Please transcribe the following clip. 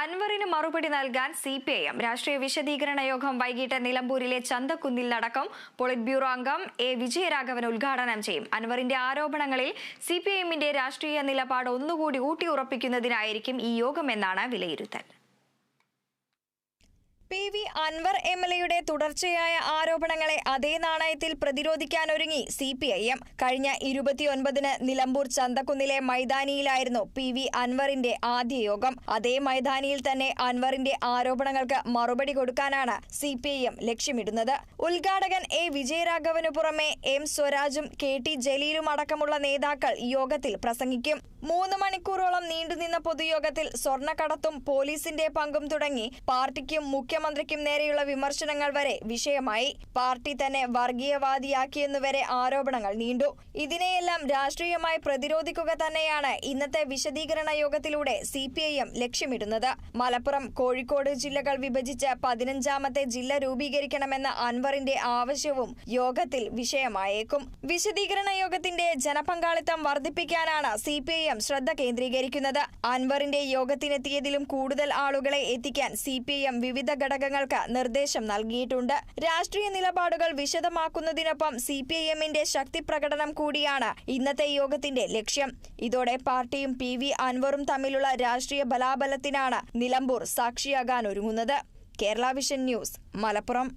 അൻവറിന് മറുപടി നൽകാൻ സി പി ഐ എം. രാഷ്ട്രീയ വിശദീകരണ യോഗം വൈകിട്ട് നിലമ്പൂരിലെ ചന്തക്കുന്നിൽ നടക്കും പോളിറ്റ് ബ്യൂറോ അംഗം എ വിജയരാഘവൻ ഉദ്ഘാടനം ചെയ്യും. അൻവറിന്റെ ആരോപണങ്ങളിൽ സി പി ഐ എമ്മിന്റെ രാഷ്ട്രീയ നിലപാട് ഒന്നുകൂടി ഊട്ടിയുറപ്പിക്കുന്നതിനായിരിക്കും ഈ യോഗമെന്നാണ് വിലയിരുത്തൽ. P V Anvar M L എയുടെ തുടർച്ചയായ ആരോപണങ്ങളെ അതേ പ്രതിരോധിക്കാനൊരുങ്ങി സി പി ഐ എം. കഴിഞ്ഞ ഇരുപത്തിയൊൻപതിന് നിലമ്പൂർ ചന്തക്കുന്നിലെ മൈതാനിയിലായിരുന്നു പി വി അൻവറിന്റെ ആദ്യ യോഗം അതേ മൈതാനിയിൽ തന്നെ അൻവറിന്റെ ആരോപണങ്ങൾക്ക് മറുപടി കൊടുക്കാനാണ് സി പി ഐ എം ലക്ഷ്യമിടുന്നത്. ഉദ്ഘാടകൻ എ വിജയരാഘവനു പുറമെ എം സ്വരാജും കെ ടി ജലീലും അടക്കമുള്ള നേതാക്കൾ യോഗത്തിൽ പ്രസംഗിക്കും. മൂന്ന് മണിക്കൂറോളം നീണ്ടുനിന്ന പൊതുയോഗത്തിൽ സ്വർണക്കടത്തും പോലീസിന്റെ പങ്കും തുടങ്ങി പാർട്ടിക്കും മുഖ്യമന്ത്രിക്കും നേരെയുള്ള വിമർശനങ്ങൾ വരെ വിഷയമായി. പാർട്ടി തന്നെ വർഗീയവാദിയാക്കിയെന്നുവരെ ആരോപണങ്ങൾ നീണ്ടു. ഇതിനെയെല്ലാം രാഷ്ട്രീയമായി പ്രതിരോധിക്കുക തന്നെയാണ് ഇന്നത്തെ വിശദീകരണ യോഗത്തിലൂടെ സി പി ഐ എം ലക്ഷ്യമിടുന്നത്. മലപ്പുറം കോഴിക്കോട് ജില്ലകൾ വിഭജിച്ച് പതിനഞ്ചാമത്തെ ജില്ല രൂപീകരിക്കണമെന്ന അൻവറിന്റെ ആവശ്യവും യോഗത്തിൽ വിഷയമായേക്കും. വിശദീകരണ യോഗത്തിന്റെ ജനപങ്കാളിത്തം വർദ്ധിപ്പിക്കാനാണ് സി പി ഐ എം ശ്രദ്ധ കേന്ദ്രീകരിക്കുന്നത്. അൻവറിന്റെ യോഗത്തിനെത്തിയതിലും കൂടുതൽ ആളുകളെ എത്തിക്കാൻ സി പി ഐ എം വിവിധ ഘടകങ്ങൾക്ക് നിർദ്ദേശം നൽകിയിട്ടുണ്ട്. രാഷ്ട്രീയ നിലപാടുകൾ വിശദമാക്കുന്നതിനൊപ്പം സി പി ഐ എമ്മിന്റെ ശക്തി പ്രകടനം കൂടിയാണ് ഇന്നത്തെ യോഗത്തിന്റെ ലക്ഷ്യം. ഇതോടെ പാർട്ടിയും പി വി അൻവറും തമ്മിലുള്ള രാഷ്ട്രീയ ബലാബലത്തിനാണ് നിലമ്പൂർ സാക്ഷിയാകാൻ ഒരുങ്ങുന്നത്. Kerala vision news Malappuram.